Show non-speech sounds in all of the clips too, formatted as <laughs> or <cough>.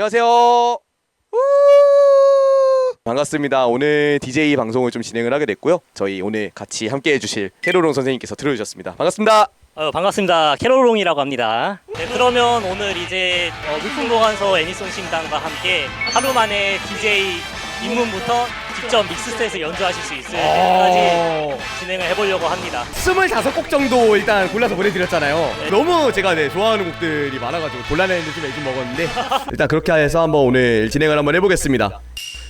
안녕하세요. 우! 반갑습니다. 오늘 DJ 방송을 좀 진행을 하게 됐고요. 저희 오늘 같이 함께 해주실 캐로롱 선생님께서 들어주셨습니다. 반갑습니다. 어, 반갑습니다. 캐롤롱이라고 합니다. 네, 그러면 오늘 이제 어, 물품 보관소 애니송 신당과 함께 하루 만에 DJ 입문부터 직접 믹스셋을 연주하실 수 있을 때까지 진행을 해보려고 합니다. 25곡 정도 일단 골라서 보내드렸잖아요. 네. 너무 제가 네, 좋아하는 곡들이 많아가지고 곤란했는데 좀 애좀 먹었는데 <laughs> 일단 그렇게 해서 한번 오늘 진행을 한번 해보겠습니다.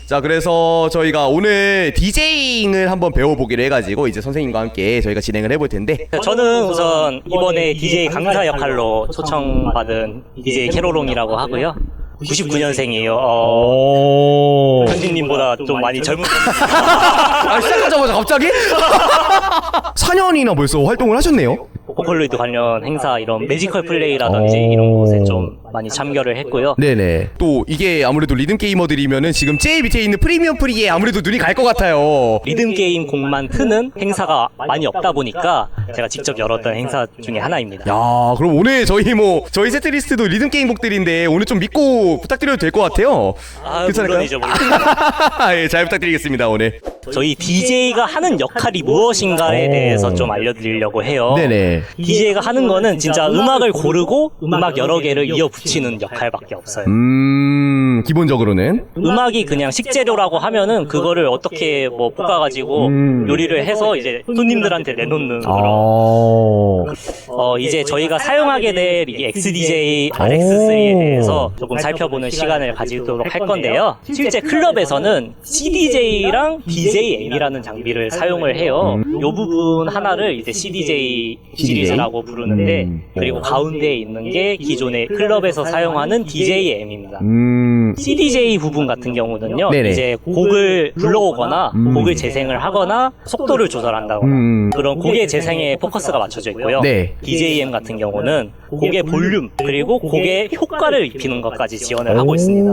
자 그래서 저희가 오늘 디제잉을 한번 배워보기로 해가지고 이제 선생님과 함께 저희가 진행을 해볼 텐데 저는 우선 이번에 DJ 강사 역할로 초청받은 DJ 캐롤롱이라고 하고요. 99년생이에요. 어, 오. 현진님보다 좀 많이 젊은 아 시작하자마자 갑자기? <laughs> 4년이나 벌써 활동을 하셨네요. 보컬로이드 관련 행사 이런 매지컬 플레이라든지 이런 곳에 좀 많이 참여를 했고요. 네네. 또 이게 아무래도 리듬 게이머들이면은 지금 제일 밑에 있는 프리미엄 프리에 아무래도 눈이 갈 것 같아요. 리듬 게임 곡만 트는 행사가 많이 없다 보니까 제가 직접 열었던 행사 중에 하나입니다. 야, 그럼 오늘 저희 뭐 저희 세트리스트도 리듬 게임 곡들인데 오늘 좀 믿고 부탁드려도 될 것 같아요. 아, 괜찮을까요? 물론이죠, 물론. <laughs> 예, 잘 부탁드리겠습니다 오늘. 저희 DJ가 하는 역할이 무엇인가에 오. 대해서 좀 알려드리려고 해요. 네네. DJ가 하는 거는 진짜 음악을 고르고 음악 여러 개를 이어 붙이는 역할밖에 없어요. 음, 기본적으로는 음악이 그냥 식재료라고 하면은 그거를 어떻게 뭐 볶아가지고 음. 요리를 해서 이제 손님들한테 내놓는 아, 그런 어, 이제 저희가 사용하게 될 이 XDJ RX3에 대해서 조금 살펴보는 시간을 가지도록 할 건데요. 실제 클럽에서는 CDJ랑 DJM이라는 장비를 사용을 해요. 이 부분 하나를 이제 CDJ 시리즈라고 부르는데 음. 그리고 가운데에 있는 게 기존의 클럽에 서 사용하는 DJM입니다. 음, CDJ 부분 같은 경우는요, 네네. 이제 곡을 불러오거나 음. 곡을 재생을 하거나 속도를 조절한다거나 음. 그런 곡의 재생에 포커스가 맞춰져 있고요. 네. DJM 같은 경우는 곡의 볼륨 그리고 곡의 효과를 입히는 것까지 지원을 하고 있습니다.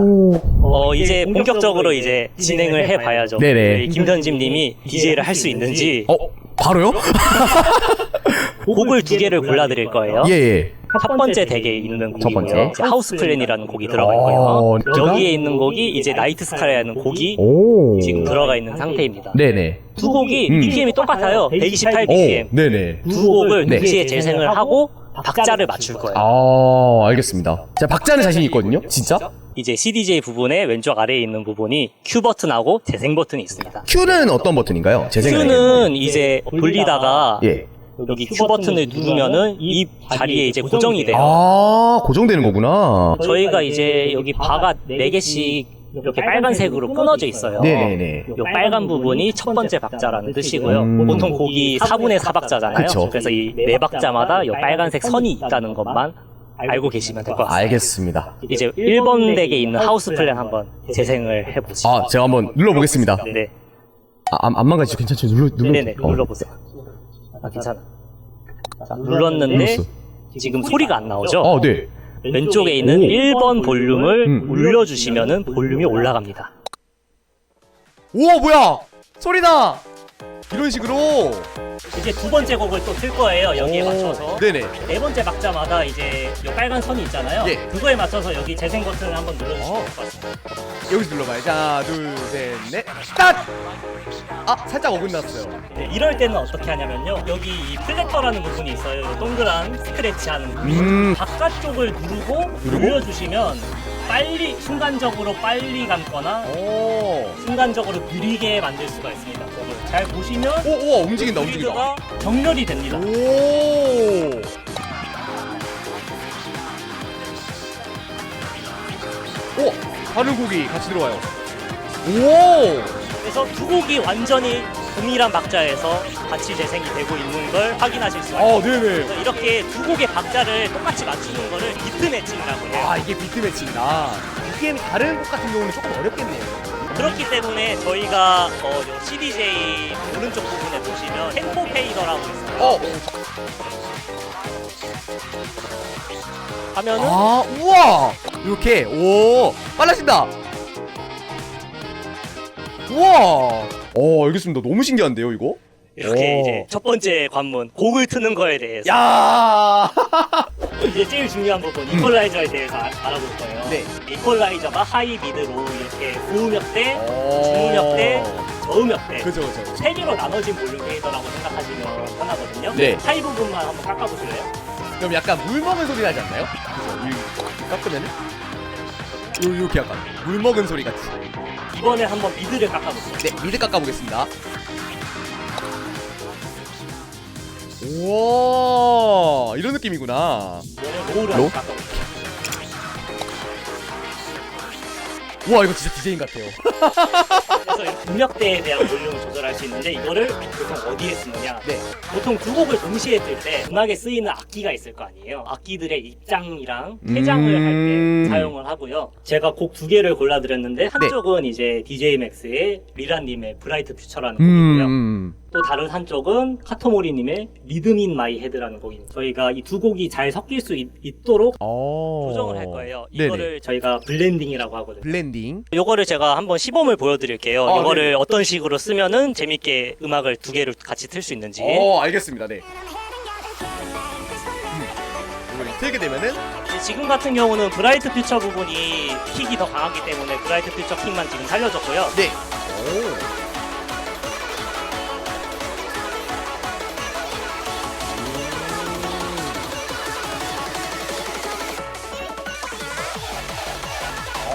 어 이제 본격적으로 이제 진행을 해봐야죠. 네네. 김현진님이 DJ를 할 수 있는지 어, 바로요? <laughs> 곡을 두 개를 골라드릴 거예요. 예, 예. 첫 번째 덱에 있는 첫 번째. 곡이고요. 이제 하우스 플랜이라는 곡이 들어가 있고요. 어, 여기에 있는 곡이 이제 나이트 스카라라는 곡이 오. 지금 들어가 있는 상태입니다. 네네. 두 곡이 음. BPM이 똑같아요. 128 오, BPM. 네네. 두 곡을 네. 동시에 재생을 하고 박자를 맞출 거예요. 아, 알겠습니다. 제가 박자는 자신 있거든요. 진짜? 이제 CDJ 부분의 왼쪽 아래에 있는 부분이 Q 버튼하고 재생 버튼이 있습니다. Q는 어떤 버튼인가요? 제 생각에. Q는 이제 돌리다가 예. 여기 Q 버튼을 누르면은 이 자리에 이제 고정이 돼요. 아, 고정되는 거구나. 저희가 이제 여기 바가 4개씩 이렇게 빨간색으로 끊어져 있어요. 네네네. 이 빨간 부분이 첫 번째 박자라는 뜻이고요. 음. 보통 곡이 4분의 4박자잖아요. 그쵸. 그래서 이 네 박자마다 이 빨간색 선이 있다는 것만 알고 계시면 될 것 같습니다. 알겠습니다. 이제 1번 덱에 있는 하우스 플랜 한번 재생을 해보시죠. 아, 제가 한번 눌러보겠습니다. 네. 아, 안, 안 망가지죠? 괜찮죠? 눌러, 눌러. 네네, 어. 눌러보세요. 아, 괜찮아. 자, 눌렀는데 눌렀어. 지금 소리가 안 나오죠? 어, 네. 왼쪽에 있는 오. 1번 볼륨을 음. 올려주시면은 볼륨이 올라갑니다. 우와, 뭐야! 소리나! 이런 식으로. 이제 두 번째 곡을 또 틀 거예요. 여기에 오. 맞춰서. 네네. 네 번째 박자마다 이제 이 빨간 선이 있잖아요. 예. 그거에 맞춰서 여기 재생 버튼을 한번 눌러주시면 될 것 같습니다. 여기서 눌러봐요. 자, 둘, 셋, 넷. 스타트! 아, 살짝 어긋났어요. 네, 이럴 때는 어떻게 하냐면요. 여기 이 플랫터라는 부분이 있어요. 이 동그란 스크래치 하는 부분. 음. 바깥쪽을 누르고, 누르고? 눌러주시면 빨리, 순간적으로 빨리 감거나 오. 순간적으로 느리게 만들 수가 있습니다. 그걸 잘 보시면 오, 우와, 움직인다, 움직인다. 스피드가 정렬이 됩니다. 오. 오, 다른 곡이 같이 들어와요. 오. 그래서 두 곡이 완전히 동일한 박자에서 같이 재생이 되고 있는 걸 확인하실 수가 있습니다. 아, 네네. 그래서 이렇게 두 곡의 박자를 똑같이 맞추는 거를 비트 매칭이라고 해요. 아, 이게 비트 매칭이다. BPM이 다른 곡 같은 경우는 조금 어렵겠네요. 그렇기 때문에 저희가 어, 요 CDJ 오른쪽 부분에 보시면 템포 페이더라고 있어요. 어. 하면은 아, 우와. 이렇게. 오, 빨라진다. 우와. 어, 알겠습니다. 너무 신기한데요, 이거? 이렇게 오. 이제 첫 번째 관문 곡을 트는 거에 대해서 야. 이제 제일 중요한 부분 이퀄라이저에 대해서 알- 알아볼 거예요. 네. 이퀄라이저가 하이, 미드, 로우 이렇게 고음역대, 어. 중음역 대, 저음역 대 그죠 그죠. 세 개로 나눠진 볼륨 페이더라고 생각하시면 편하거든요. 네. 하이 부분만 한번 깎아보실래요? 그럼 약간 물 먹은 소리 나지 않나요? 그죠. 이 깎으면은 요 이렇게 약간 물 먹은 소리 같이. 이번에 한번 미드를 깎아보세요. 네 미드 깎아보겠습니다. 우와 이런 느낌이구나. 이번에 로우를? 한번 깎아볼게요. 와 이거 진짜 디제잉 같아요. 그래서 이 음역대에 대한 볼륨을 조절할 수 있는데 이거를 보통 어디에 쓰느냐? 네. 보통 두 곡을 동시에 뜰때 음악에 쓰이는 악기가 있을 거 아니에요. 악기들의 입장이랑 퇴장을 음. 할때 사용을 하고요. 제가 곡 두 개를 골라드렸는데 한쪽은 이제 DJ 맥스의 미라님의 브라이트 퓨처라는 곡이고요. 음. 또 다른 한 쪽은 카토모리님의 리듬 인 마이 헤드라는 곡입니다. 저희가 이 두 곡이 잘 섞일 수 있, 도록 어. 조정을 할 거예요. 네네. 이거를 저희가 블렌딩이라고 하거든요. 블렌딩. 요거를 제가 한번 시범을 보여드릴게요. 아, 요거를 네네. 어떤 식으로 쓰면은 재밌게 음악을 두 개를 같이 틀 수 있는지. 어 알겠습니다. 네. 이걸 틀게 되면은 이제 지금 같은 경우는 브라이트 퓨처 부분이 킥이 더 강하기 때문에 브라이트 퓨처 킥만 지금 살려줬고요. 네. 오.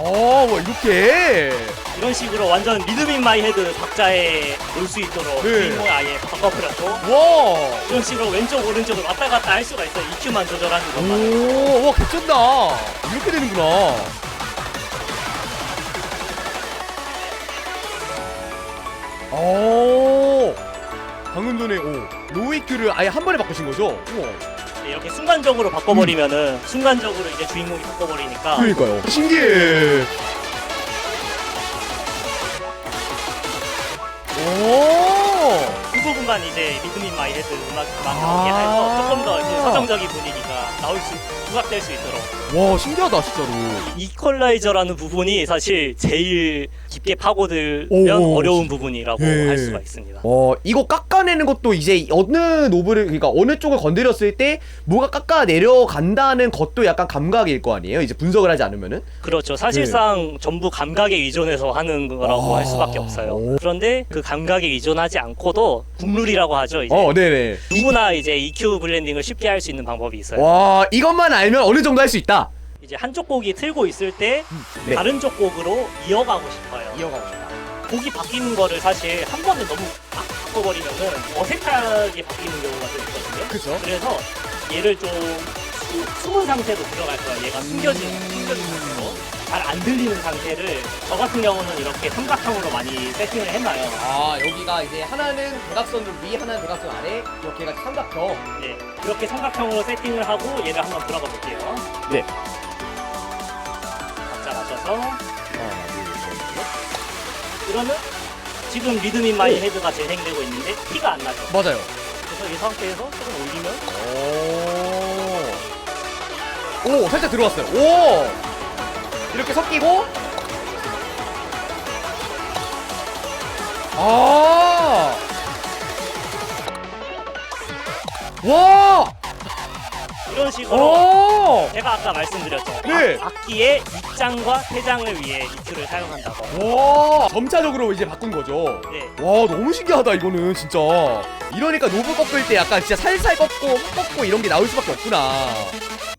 어, 뭐 이렇게. 이런 식으로 완전 리듬 인 마이 헤드 박자에 올 수 있도록 네. 주인공을 아예 바꿔버렸고 와. 이런 식으로 왼쪽 오른쪽으로 왔다 갔다 할 수가 있어요. EQ만 조절하는 것만. 오, 와 개쩐다. 이렇게 되는구나. 오. 방금 전에 오 로이큐를 아예 한 번에 바꾸신 거죠? 우와. 네, 이렇게 순간적으로 바꿔버리면은 순간적으로 이제 주인공이 바꿔버리니까 그러니까요. 신기해. 오. 그 부분만 이제 리듬 인 마이 헤드 음악만 아. 해서 조금 더 이제 서정적인 분위기가 나올 수 부각될 수 있도록 와 신기하다 진짜로. 이퀄라이저라는 부분이 사실 제일 깊게 파고들면 오, 어려운 부분이라고 예. 할 수가 있습니다. 어 이거 깎아내는 것도 이제 어느 노브를 그러니까 어느 쪽을 건드렸을 때 뭐가 깎아 내려간다는 것도 약간 감각일 거 아니에요? 이제 분석을 하지 않으면은. 그렇죠. 사실상 전부 감각에 의존해서 하는 거라고 아. 할 수밖에 없어요. 오. 그런데 그 감각에 의존하지 않고도 국 룰이라고 하죠. 이제 어 네네. 누구나 이제 EQ 블렌딩을 쉽게 할 수 있는 방법이 있어요. 와 이것만 알면 어느 정도 할 수 있다. 이제 한쪽 곡이 틀고 있을 때 네. 다른 쪽 곡으로 이어가고 싶어요. 이어가고 싶다. 곡이 바뀌는 거를 사실 한 번에 너무 막 바꿔버리면은 어색하게 바뀌는 경우가 좀 있거든요. 그죠? 그래서 얘를 좀 수- 숨은 상태로 들어갈 거야. 얘가 숨겨진, 숨겨진 상태로. 잘 안 들리는 상태를 저 같은 경우는 이렇게 삼각형으로 많이 세팅을 해놔요. 아 여기가 이제 하나는 대각선 위 하나는 대각선 아래 이렇게 해가지고 삼각형. 네, 이렇게 삼각형으로 세팅을 하고 얘를 한번 들어가 볼게요. 네. 박자 맞춰서 이러면 지금 리듬 인 마이 헤드가 재생되고 있는데 티가 안 나죠. 맞아요. 그래서 이 상태에서 조금 올리면 오. 오 살짝 들어왔어요. 오. 이렇게 섞이고. 아. 와. 이런 식으로 오. 제가 아까 말씀드렸죠. 네. 악, 악기의 입장과 퇴장을 위해 EQ를 사용한다고. 와. 점차적으로 이제 바꾼 거죠. 네. 와 너무 신기하다 이거는 진짜 이러니까 노브 꺾을 때 약간 진짜 살살 꺾고 훅 꺾고 이런 게 나올 수밖에 없구나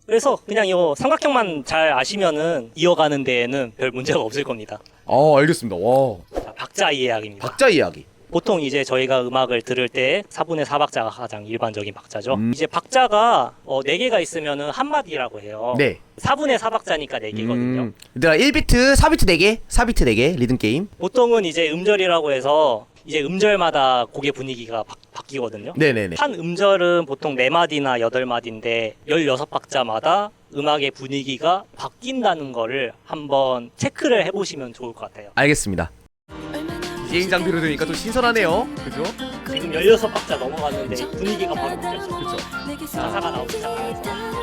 그래서 그냥 이 삼각형만 잘 아시면은 이어가는 데에는 별 문제가 없을 겁니다. 아 알겠습니다 와 자, 박자 이해학입니다. 박자 이야기 보통 이제 저희가 음악을 들을 때 4분의 4박자가 가장 일반적인 박자죠. 음. 이제 박자가 어, 4개가 있으면은 한 마디라고 해요. 네 4분의 4박자니까 4개거든요. 음, 얘들아 1비트 4비트 4개 4비트 4개 리듬 게임 보통은 이제 음절이라고 해서 이제 음절마다 곡의 분위기가 바, 바뀌거든요. 네네네 한 음절은 보통 4마디나 8마디인데 16박자마다 음악의 분위기가 바뀐다는 거를 한번 체크를 해보시면 좋을 것 같아요. 알겠습니다 비행 장비로 들으니까 좀 신선하네요 그죠? 지금 16박자 넘어갔는데 분위기가 바로 바뀌었죠. 그쵸 가사가 나오기 시작하면서.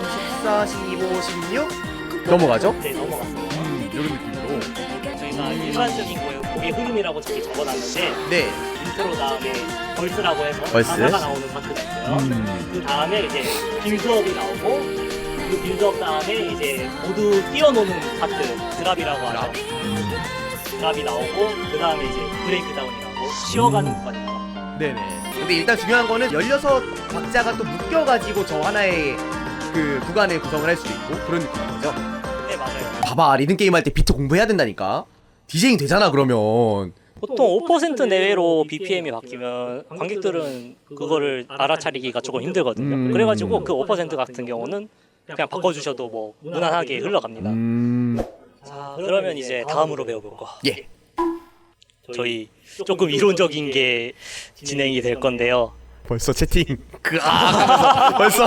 13, 14, 15, 16 넘어가죠? 네, 넘어갔어요. 음 이런 느낌으로 저희가 일반적인 곡의, 여기 흐름이라고 저기 적어놨는데 네. 인트로 다음에 벌스라고 해서 벌스. 가사가 나오는 파트가 있고요. 음. 그 다음에 이제 빌드업이 나오고 그 빌드업 다음에 이제 모두 뛰어노는 파트 드랍이라고 하죠. 드랍이 나오고 그 다음에 이제 브레이크 다운이라고 쉬어가는 음. 나와요. 네네. 근데 일단 중요한 거는 16 박자가 또 묶여가지고 저 하나의 그 구간을 구성을 할수 있고 그런 느낌인 거죠. 네 맞아요. 봐봐 리듬 게임 할 때 비트 공부해야 된다니까. 디제잉 되잖아 그러면. 보통 5% 내외로 BPM이 바뀌면 관객들은 그거를 알아차리기가 조금 힘들거든요. 음. 그래가지고 그 5% 같은 경우는 그냥 바꿔주셔도 뭐 무난하게 흘러갑니다. 음. 자, 그러면 이제 다음으로 배워볼 거. 예. 저희 조금 이론적인 게 진행이 될 건데요. 벌써 채팅. 크악. 벌써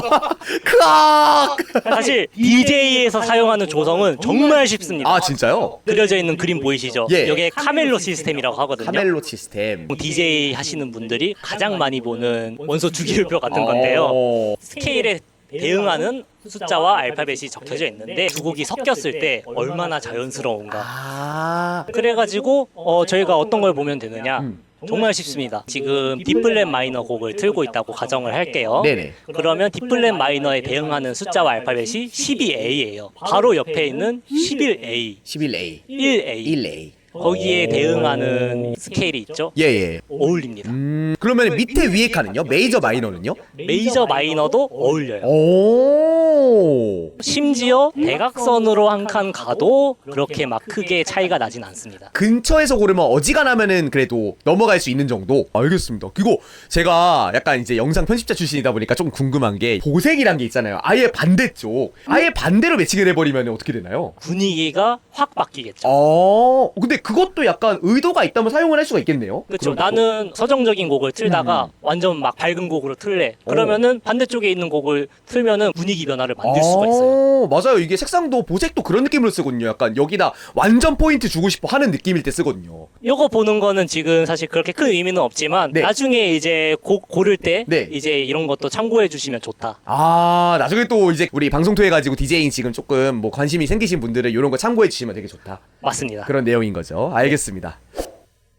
크악. 사실 DJ에서 사용하는 조성은 정말 쉽습니다. 아 진짜요? 그려져 있는 그림 보이시죠? 예. 이게 카멜로 시스템이라고 하거든요. 카멜로 시스템. DJ 하시는 분들이 가장 많이 보는 원소 주기율표 같은 건데요. 어. 스케일에 대응하는 숫자와 알파벳이 적혀져 있는데 두 곡이 섞였을 때 얼마나 자연스러운가. 아. 그래가지고 어, 저희가 어떤 걸 보면 되느냐. 음. 정말 쉽습니다. 지금 D플랫 마이너 곡을 틀고 있다고 가정을 할게요. 네네. 그러면 D플랫 마이너에 대응하는 숫자와 알파벳이 12A예요. 바로 옆에 있는 11A, 11A. 1A 1A. 거기에 대응하는 스케일이 있죠. 예 예. 어울립니다. 음. 그러면 밑에 위에 칸은요? 메이저 마이너는요? 메이저 마이너도 어울려요. 오. 심지어 대각선으로 한 칸 가도 그렇게 막 크게 차이가 나진 않습니다. 근처에서 고르면 어지간하면은 그래도 넘어갈 수 있는 정도. 알겠습니다. 그리고 제가 약간 이제 영상 편집자 출신이다 보니까 좀 궁금한 게 보색이란 게 있잖아요. 아예 반대쪽. 아예 반대로 매칭을 해버리면 어떻게 되나요? 분위기가 확 바뀌겠죠. 어. 근데 그것도 약간 의도가 있다면 사용을 할 수가 있겠네요. 그렇죠. 나는 서정적인 곡을 틀다가 완전 막 밝은 곡으로 틀래. 그러면은 반대쪽에 있는 곡을 틀면은 분위기 변화를 만들 수가 있어요. 어, 맞아요. 이게 색상도 보색도 그런 느낌으로 쓰거든요. 약간 여기다 완전 포인트 주고 싶어 하는 느낌일 때 쓰거든요. 요거 보는 거는 지금 사실 그렇게 큰 의미는 없지만 네. 나중에 이제 곡 고를 때 네. 이제 이런 것도 참고해 주시면 좋다. 아, 나중에 또 이제 우리 방송 통해 가지고 디제잉 지금 조금 뭐 관심이 생기신 분들은 이런 거 참고해 주시면 되게 좋다. 맞습니다. 그런 내용인 거죠. 알겠습니다.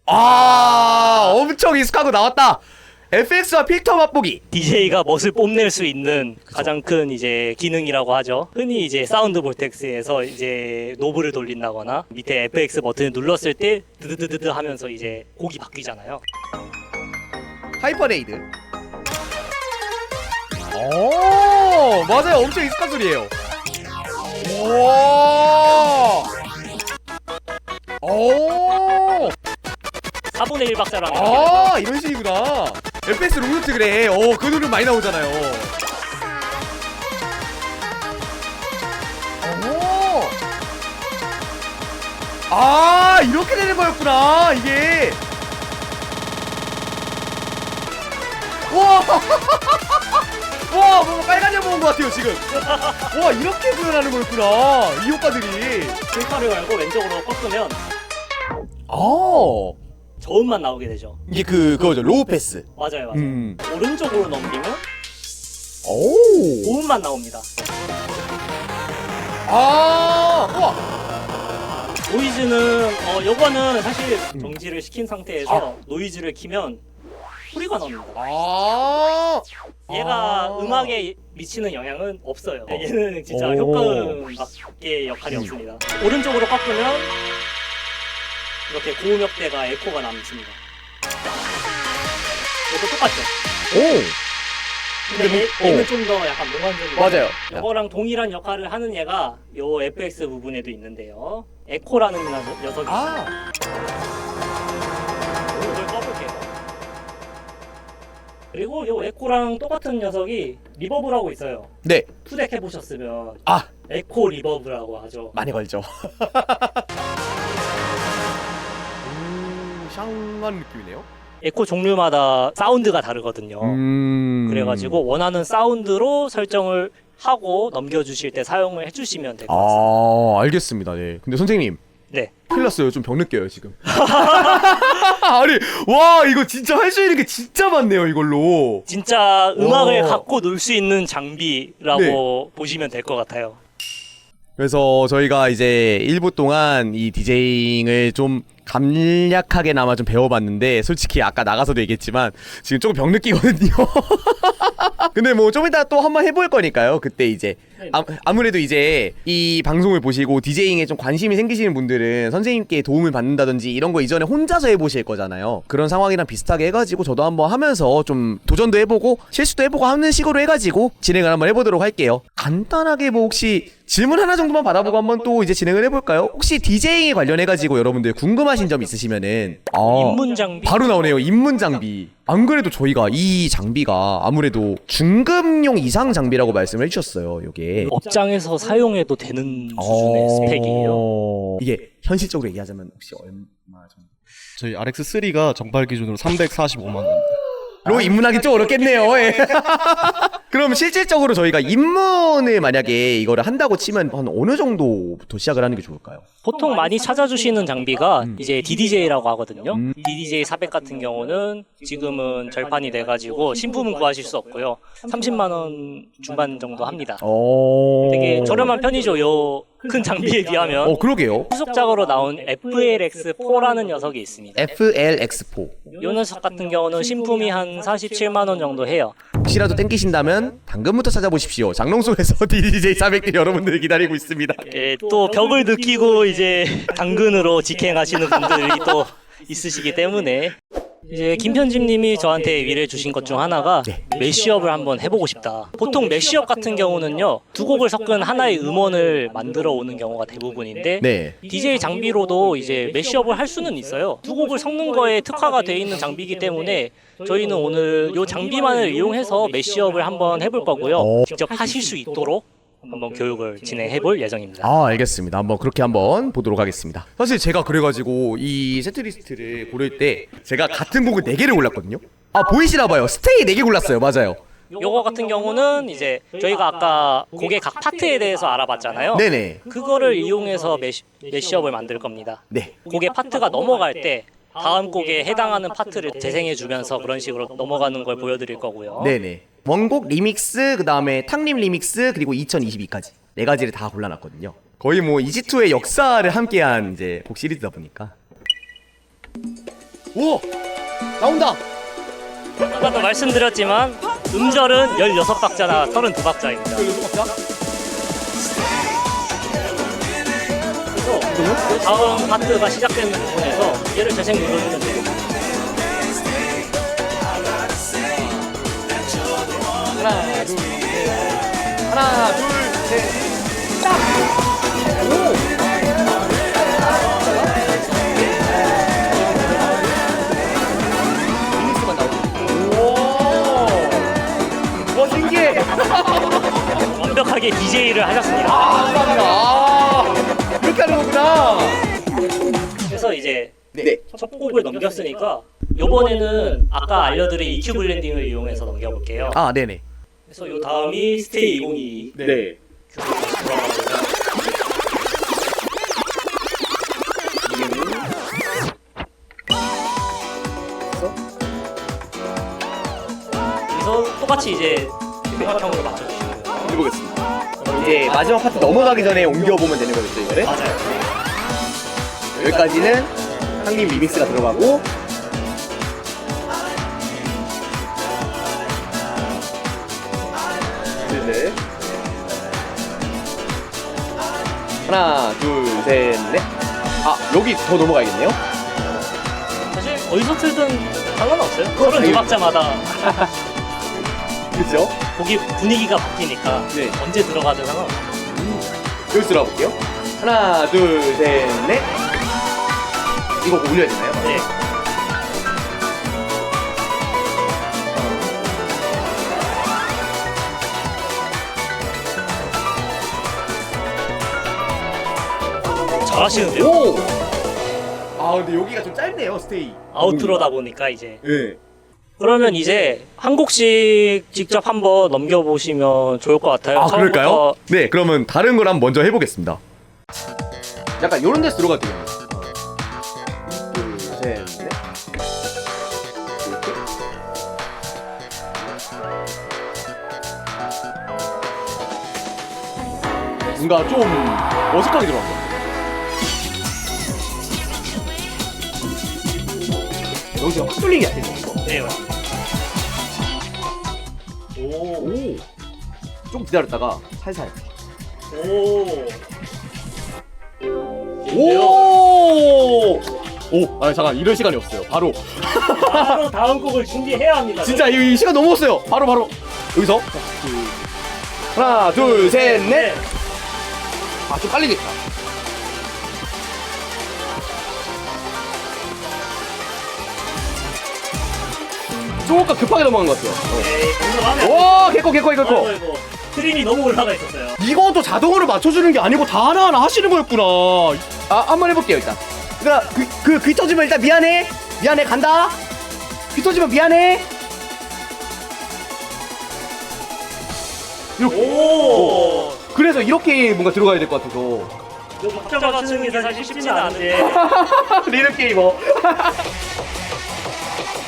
아, 엄청 익숙하고 나왔다. FX와 필터 맛보기. DJ가 멋을 뽐낼 수 있는 가장 큰 이제 기능이라고 하죠. 흔히 이제 사운드 볼텍스에서 이제 노브를 돌린다거나 밑에 FX 버튼을 눌렀을 때 드드드드드 하면서 이제 곡이 바뀌잖아요. 하이퍼레이드. 오, 맞아요. 엄청 익숙한 소리예요. 오. 오. 4분의 1 박자라는 게 아, 이런 식이구나. FX 롱노트 그래. 어, 그 노래 많이 나오잖아요. 오. 아, 이렇게 되는 거였구나. 이게. 와. <laughs> 와, 뭐 빨간 여 모은 것 같아요, 지금. 와, 이렇게 구현하는 거였구나. 이 효과들이. 글파를 걸고 왼쪽으로 꺾으면 아. 저음만 나오게 되죠. 이게 그, 그거죠. 로우 패스. 맞아요, 맞아요. 음. 오른쪽으로 넘기면 오. 고음만 나옵니다. 아, 우와. 노이즈는 어 요거는 사실 음. 정지를 시킨 상태에서 노이즈를 키면 소리가 납니다. 아. 얘가 아. 음악에 미치는 영향은 없어요. 얘는 진짜 오. 효과음밖에 역할이 없습니다. 오른쪽으로 꺾으면 이렇게 고음역대가 에코가 남습니다. 이것도 똑같죠? 오. 근데 얘, 오. 얘는 좀 더 약간 몽환적이고 맞아요. 이거랑 동일한 역할을 하는 얘가 요 FX 부분에도 있는데요. 에코라는 녀석- 녀석이 아. 있어요. 그리고 요 에코랑 똑같은 녀석이 리버브라고 있어요. 네. 푸덱 해보셨으면 아, 에코 리버브라고 하죠. 많이 걸죠. 음, 샹한 느낌이네요. 에코 종류마다 사운드가 다르거든요. 음. 그래가지고 원하는 사운드로 설정을 하고 넘겨주실 때 사용을 해주시면 될 것 같습니다. 아, 알겠습니다. 네. 근데 선생님, 네. 큰일 났어요. 좀 병 느껴요, 지금. <laughs> 아니, 와, 이거 진짜 할 수 있는 게 진짜 많네요, 이걸로. 진짜 음악을 와. 갖고 놀 수 있는 장비라고 보시면 될 것 같아요. 그래서 저희가 이제 1부 동안 이 디제잉을 좀 간략하게나마 좀 배워봤는데 솔직히 아까 나가서도 얘기했지만 지금 조금 병 느끼거든요. <laughs> 근데 뭐 좀 이따 또 한번 해볼 거니까요. 그때 이제 아, 아무래도 이제 이 방송을 보시고 디제잉에 좀 관심이 생기시는 분들은 선생님께 도움을 받는다든지 이런 거 이전에 혼자서 해보실 거잖아요. 그런 상황이랑 비슷하게 해가지고 저도 한번 하면서 좀 도전도 해보고 실수도 해보고 하는 식으로 해가지고 진행을 한번 해보도록 할게요. 간단하게 뭐 혹시 질문 하나 정도만 받아보고 한번 또 이제 진행을 해볼까요? 혹시 디제잉에 관련해가지고 여러분들 궁금하신 점 있으시면은 어, 입문 장비 바로 나오네요. 입문 장비. 안 그래도 저희가 이 장비가 아무래도 중급용 이상 장비라고 말씀을 해주셨어요. 요게. 업장에서 사용해도 되는 수준의 스펙이에요. 어... 이게 현실적으로 얘기하자면 혹시 얼마 정도? 저희 RX3가 정발 기준으로 345만 원. 로 입문하기 좀 어렵겠네요. 예. <laughs> 그럼 실질적으로 저희가 입문을 만약에 이거를 한다고 치면 한 어느 정도부터 시작을 하는 게 좋을까요? 보통 많이 찾아주시는 장비가 이제 DDJ라고 하거든요. 음. DDJ 400 같은 경우는 지금은 절판이 돼가지고 신품은 구하실 수 없고요. 30만 원 중반 정도 합니다. 어... 되게 저렴한 편이죠. 요큰 장비에 비하면. 어 그러게요. 후속작으로 나온 FLX4라는 녀석이 있습니다. FLX4. 이 녀석 같은 경우는 신품이 한 47만 원 정도 해요. 혹시라도 땡기신다면 당근부터 찾아보십시오. 장롱소에서 <laughs> DJ 400들 여러분들 기다리고 있습니다. 예, 또 벽을 느끼고 이제 당근으로 직행하시는 분들이 또 있으시기 때문에 이제 김편집님이 저한테 위를 주신 것 중 하나가 네. 메시업을 한번 해보고 싶다. 보통 메시업 같은 경우는요 두 곡을 섞은 하나의 음원을 만들어 오는 경우가 대부분인데 네. DJ 장비로도 이제 메시업을 할 수는 있어요. 두 곡을 섞는 거에 특화가 되어 있는 장비이기 때문에 저희는 오늘 이 장비만을 이용해서 메시업을 한번 해볼 거고요. 어. 직접 하실 수 있도록 한번 교육을 진행해 볼 예정입니다. 아 알겠습니다. 한번 그렇게 한번 보도록 하겠습니다. 사실 제가 그래가지고 이 세트리스트를 고를 때 제가 같은 곡을 4개를 골랐거든요. 아 보이시나 봐요. 스테이 4개 골랐어요. 맞아요. 요거 같은 경우는 이제 저희가 아까 곡의 각 파트에 대해서 알아봤잖아요. 네네. 그거를 이용해서 메시, 메시업을 만들 겁니다. 네. 곡의 파트가 넘어갈 때 다음 곡에 해당하는 파트를 재생해 주면서 그런 식으로 넘어가는 걸 보여드릴 거고요. 네네. 원곡 리믹스 그 다음에 탕림 리믹스 그리고 2022까지 네 가지를 다 골라놨거든요. 거의 뭐 이지2의 역사를 함께한 이제 곡 시리즈다 보니까. 오 나온다. 아까도 말씀드렸지만 음절은 16박자나 32박자입니다. 그래서 다음 파트가 시작되는 부분에서 얘를 재생 눌러주면 됩니 하나 둘 셋. 하나 둘 셋. 딱. 오. 완벽하게 DJ를 하셨습니다. 감사합니다. 아, 이렇게 하는 거구나. 그래서 이제 네. 첫 곡을 넘겼으니까 이번에는 아까 알려드린 EQ 블렌딩을 이용해서 넘겨볼게요. 아, 네네. 그래서 이 다음이 스테이 2022 네. 그래서 똑같이 이제 대각형으로 맞춰주시면 돼요. 해보겠습니다. 이제 마지막 파트 넘어가기 전에 옮겨보면 되는 거겠죠, 이거를? 맞아요. 여기까지는 상림 리믹스가 들어가고 하나 둘 셋 넷 아 여기 더 넘어가야겠네요 사실 어디서 틀든 상관없어요. 32박자마다 그렇죠 곡이 분위기가 바뀌니까 네. 언제 들어가든 상관없어요. 여기 들어가 볼게요 하나 둘 셋 넷 이거 올려야 되나요? 네. 잘하시는데요? 오! 아 근데 여기가 좀 짧네요 스테이 아우트로다 보니까 이제 네. 그러면 이제 한 곡씩 직접 한번 넘겨보시면 좋을 것 같아요. 아 처음부터 그럴까요? 네 그러면 다른 걸 한번 먼저 해보겠습니다 약간 요런 데서 들어가도 돼요 둘 셋넷 뭔가 좀 어색하게 들어간 것 같아요 여기가 확 뚫리게 안 되죠. 네, 맞습니다. 오, 오. 좀 기다렸다가 살살. 오. 오. 오, 아 잠깐 이럴 시간이 없어요. 바로 바로 다음 곡을 준비해야 합니다. 진짜 이, 이 시간 넘었어요. 바로 바로 여기서 하나, 둘, 셋, 넷. 아, 좀 빨리 조금 급하게 넘어간 것 같아요. 오, 개코, 개코, 개코. 트림이 너무 올라가 있었어요. 이것도 자동으로 맞춰주는 게 아니고 다 하나하나 하시는 거였구나. 아, 한번 해볼게요, 일단. 그러니까 그, 그, 귀 터지면 일단 미안해. 미안해, 간다. 귀 터지면 미안해. 이렇게. 오. 그래서 이렇게 뭔가 들어가야 될 것 같아서. 이거 박자 맞추는 게 사실 쉽지는 않은데. <laughs> 리듬 게이머. <laughs>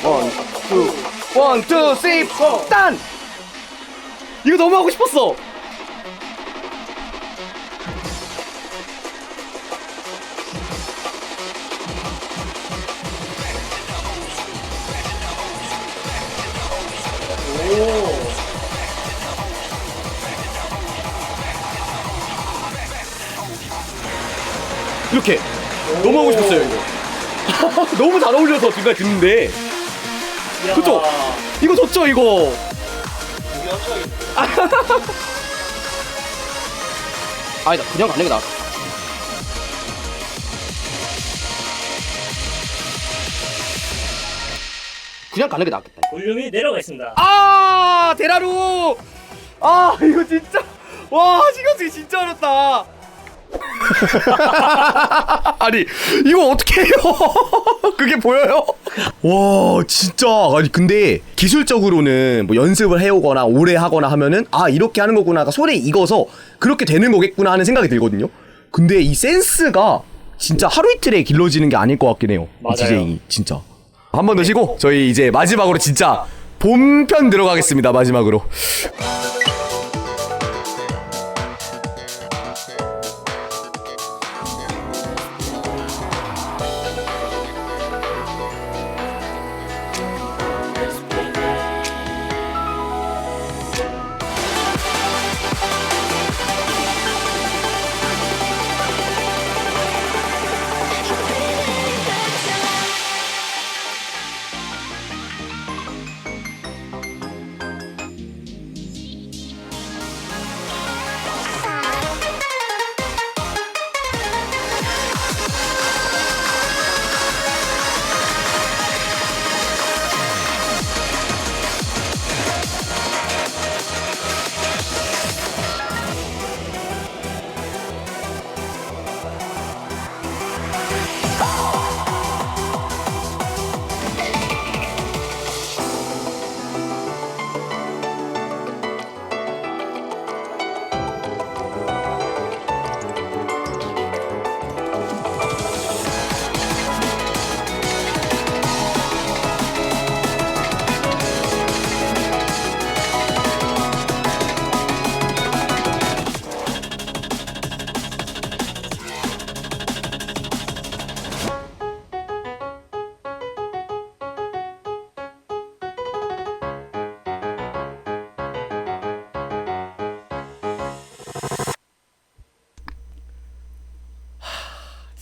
원, 투, 원, 투, 쓰리, 포, 딴! 이거 너무 하고 싶었어! 이렇게. 너무 하고 싶었어요, 이거. <laughs> 너무 잘 어울려서 중간에 듣는데. 이야. 그쵸? 이거 좋죠, 이거? <laughs> 아니다, 그냥 가는 게 나아. 그냥 가는 게 낫겠다. 볼륨이 내려가 있습니다. 아, 데라루! 아, 이거 진짜. 와, 신경 쓰기 진짜 어렵다. <laughs> 아니, 이거 어떻게 해요? <laughs> 그게 보여요? 와, 진짜. 아니, 근데 기술적으로는 뭐 연습을 해오거나 오래 하거나 하면은 아, 이렇게 하는 거구나가 손에 익어서 그렇게 되는 거겠구나 하는 생각이 들거든요. 근데 이 센스가 진짜 하루 이틀에 길러지는 게 아닐 것 같긴 해요. 이 맞아요. 디제잉이 진짜. 한 번 더 쉬고 저희 이제 마지막으로 진짜 본편 들어가겠습니다. 마지막으로.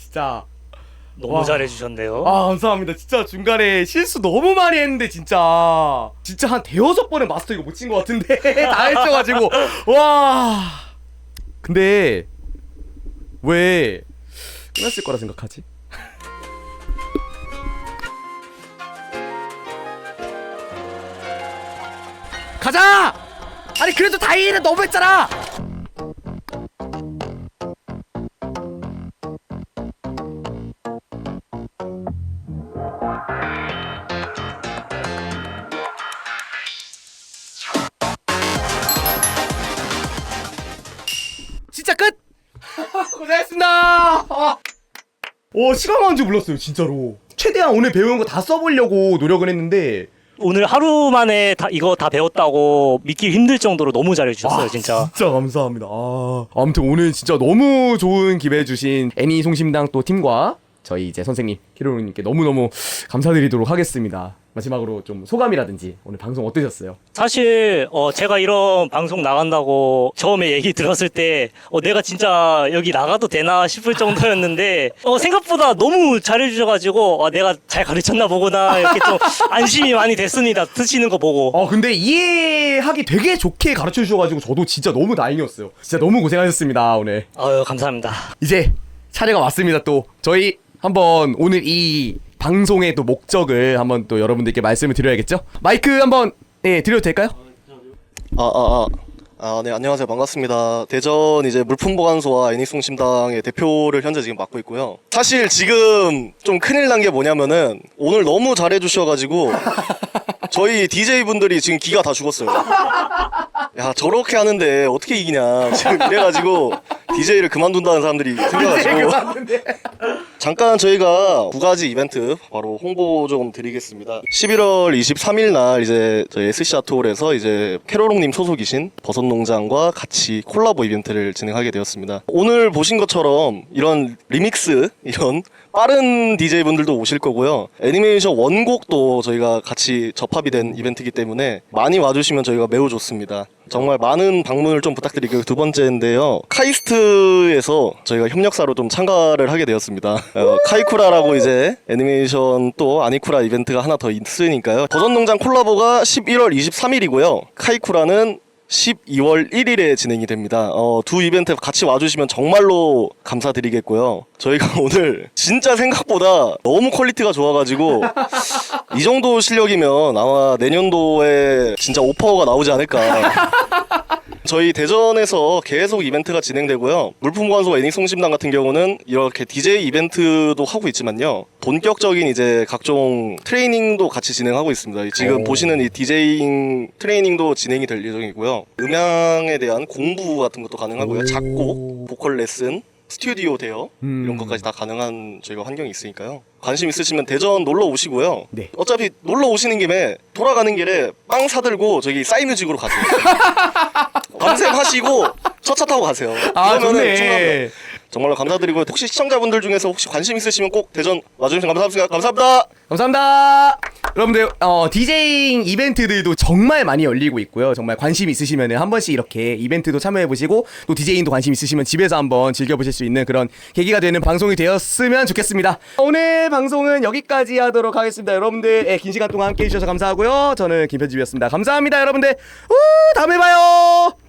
진짜 너무 와. 잘해주셨네요. 아 감사합니다. 진짜 중간에 실수 너무 많이 했는데 진짜 진짜 한 대여섯 번의 마스터 이거 못 친 것 같은데 <laughs> 다 해쳐가지고 와 근데 왜 끝났을 거라 생각하지? 가자! 아니 그래도 다이는 너무 했잖아! 고생했습니다! 아. 오, 시간 가는 줄 몰랐어요, 진짜로. 최대한 오늘 배운 거 다 써보려고 노력은 했는데, 오늘 하루 만에 다 이거 다 배웠다고 믿기 힘들 정도로 너무 잘해주셨어요, 아, 진짜. 진짜 감사합니다. 아, 아무튼 오늘 진짜 너무 좋은 기회 주신 애니 송심당 또 팀과 저희 이제 선생님 키로님께 너무너무 감사드리도록 하겠습니다. 마지막으로 좀 소감이라든지 오늘 방송 어떠셨어요? 사실 어 제가 이런 방송 나간다고 처음에 얘기 들었을 때 어 내가 진짜 여기 나가도 되나 싶을 정도였는데 어 생각보다 너무 잘해주셔가지고 아 내가 잘 가르쳤나 보구나 이렇게 좀 <laughs> 안심이 많이 됐습니다 드시는 거 보고 어 근데 이해하기 되게 좋게 가르쳐 주셔가지고 저도 진짜 너무 다행이었어요. 진짜 너무 고생하셨습니다 오늘. 아유 감사합니다 이제 차례가 왔습니다 또 저희 한번 오늘 이 방송의 또 목적을 한번 또 여러분들께 말씀을 드려야겠죠? 마이크 한번 예 드려도 될까요? 아, 아, 아. 아, 네, 안녕하세요. 반갑습니다. 대전 이제 물품 보관소와 애니송 심당의 대표를 현재 지금 맡고 있고요. 사실 지금 좀 큰일 난 게 뭐냐면은 오늘 너무 잘해 주셔 가지고 <laughs> 저희 DJ분들이 지금 기가 다 죽었어요. 야, 저렇게 하는데 어떻게 이기냐. 지금 이래 가지고 DJ를 그만둔다는 사람들이 생겨 가지고. 잠깐 저희가 두 가지 이벤트 바로 홍보 좀 드리겠습니다. 11월 23일 날 이제 저희 SC 아트홀에서 이제 캐로롱님 소속이신 버섯농장과 같이 콜라보 이벤트를 진행하게 되었습니다. 오늘 보신 것처럼 이런 리믹스 이런 빠른 DJ분들도 오실 거고요. 애니메이션 원곡도 저희가 같이 접합이 된 이벤트이기 때문에 많이 와주시면 저희가 매우 좋습니다. 정말 많은 방문을 좀 부탁드리고요. 두 번째인데요. 카이스트에서 저희가 협력사로 좀 참가를 하게 되었습니다. 어, 카이쿠라라고 이제 애니메이션 또 아니쿠라 이벤트가 하나 더 있으니까요. 버섯농장 콜라보가 11월 23일이고요. 카이쿠라는 12월 1일에 진행이 됩니다. 어, 두 이벤트 같이 와주시면 정말로 감사드리겠고요. 저희가 <laughs> 오늘 진짜 생각보다 너무 퀄리티가 좋아가지고 이 정도 실력이면 아마 내년도에 진짜 오퍼가 나오지 않을까. <laughs> 저희 대전에서 계속 이벤트가 진행되고요. 물품 관소 애니송심당 같은 경우는 이렇게 DJ 이벤트도 하고 있지만요. 본격적인 이제 각종 트레이닝도 같이 진행하고 있습니다. 지금 보시는 이 디제잉 트레이닝도 진행이 될 예정이고요. 음향에 대한 공부 같은 것도 가능하고요. 작곡, 보컬 레슨, 스튜디오 대여 음. 이런 것까지 다 가능한 저희가 환경이 있으니까요. 관심 있으시면 대전 놀러 오시고요. 네. 어차피 놀러 오시는 김에 돌아가는 길에 빵 사들고 저기 싸이뮤직으로 가세요. 밤샘 하시고 첫차 타고 가세요. 아 그러면은 좋네. 정말로 감사드리고요. 혹시 시청자분들 중에서 혹시 관심 있으시면 꼭 대전 와주시면 감사합니다. 감사합니다. 감사합니다. 여러분들 어, 디제잉 이벤트들도 정말 많이 열리고 있고요. 정말 관심 있으시면 한 번씩 이렇게 이벤트도 참여해 보시고 또 디제잉도 관심 있으시면 집에서 한번 즐겨 보실 수 있는 그런 계기가 되는 방송이 되었으면 좋겠습니다. 오늘 방송은 여기까지 하도록 하겠습니다. 여러분들 예, 긴 시간 동안 함께 해 주셔서 감사하고요. 저는 김편집이었습니다. 감사합니다, 여러분들. 우, 다음에 봐요.